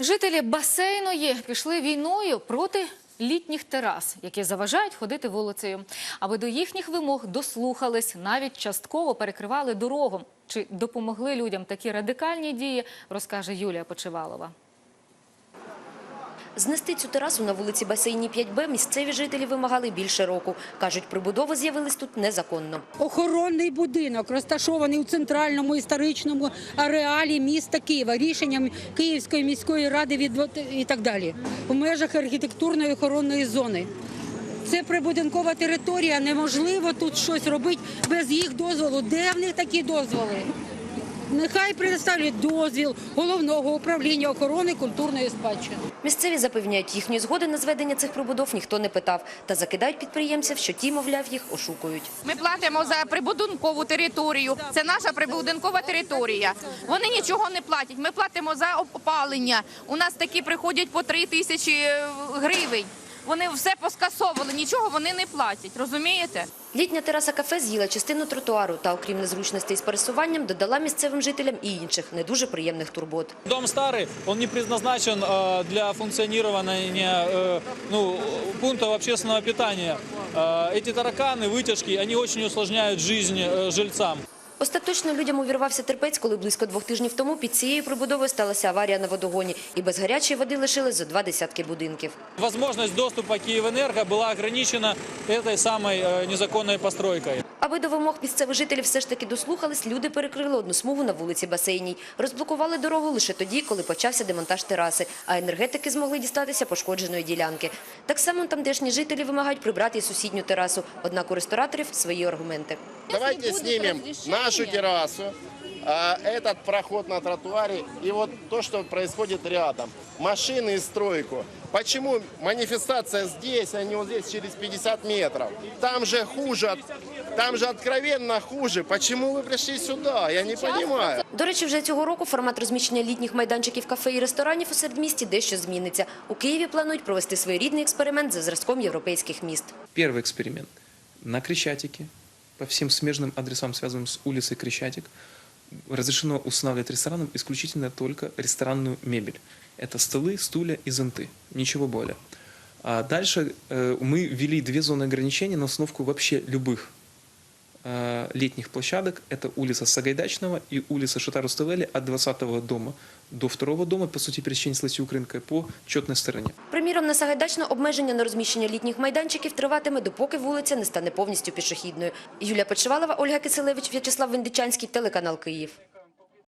Жителі басейної пішли війною проти літніх терас, які заважають ходити вулицею. Аби до їхніх вимог дослухались, навіть частково перекривали дорогу. Чи допомогли людям такі радикальні дії, розкаже Юлія Почивалова. Знести цю терасу на вулиці Басейні 5Б місцеві жителі вимагали більше року. Кажуть, прибудови з'явились тут незаконно. Охоронний будинок розташований у центральному історичному ареалі міста Києва рішенням Київської міської ради від і так далі у межах архітектурної охоронної зони. Це прибудинкова територія. Неможливо тут щось робити без їх дозволу. Де в них такі дозволи? Нехай предоставлять дозвіл головного управління охорони культурної спадщини. Місцеві запевняють, їхньої згоди на зведення цих прибудов ніхто не питав та закидають підприємців, що ті, мовляв, їх ошукують. Ми платимо за прибудинкову територію. Це наша прибудинкова територія. Вони нічого не платять. Ми платимо за опалення. У нас такі приходять по три тисячі е, гривень. Вони все поскасовували, нічого вони не платять. Розумієте? Літня тераса кафе з'їла частину тротуару та, окрім незручностей з пересуванням, додала місцевим жителям і інших не дуже приємних турбот. Дом старый, он не предназначен э, для функционирования э, ну, пунктов общественного питания. Э, Эти тараканы, вытяжки, они очень усложняют жизнь э, жильцам. Остаточно людям увірвався терпець, коли близько двох тижнів тому під цією прибудовою сталася аварія на водогоні, і без гарячої води лишили зо два десятки будинків. Возможность доступа Киевэнерго была ограничена этой самой э, незаконной постройкой. Аби до вимог місцевих жителів все ж таки дослухались, люди перекрили одну смугу на вулиці Басейній. Розблокували дорогу лише тоді, коли почався демонтаж тераси, а енергетики змогли дістатися пошкодженої ділянки. Так само тамтешні жителі вимагають прибрати і сусідню терасу. Однак у рестораторів свої аргументи. Давайте знімемо нашу террасу, а, этот проход на тротуаре и вот то, что происходит рядом. Машины и стройку. Почему манифестация здесь, а не вот здесь через 50 метров? Там же хуже, там же откровенно хуже. Почему вы пришли сюда? Я не понимаю. До речі, вже цього року формат розміщення літніх майданчиків кафе і ресторанів у середмісті дещо зміниться. У Києві планують провести своєрідний експеримент за зразком європейських міст. Первый эксперимент. На Крещатике, по всем смежным адресам, связанным с улицей Крещатик, разрешено устанавливать ресторанам исключительно только ресторанную мебель. Это столы, стулья и зонты. Ничего более. А дальше э, мы ввели две зоны ограничения на установку вообще любых э, летних площадок. Это улица Сагайдачного и улица Шатару Ставели от 20-го дома до второго дома, по суті, пересечення с Лосиукрынкой по чотній стороні. Приміром, на Сагайдачно обмеження на розміщення літніх майданчиків триватиме, допоки вулиця не стане повністю пішохідною. Юлія Печевалова, Ольга Киселевич, В'ячеслав Вендичанський, телеканал Київ.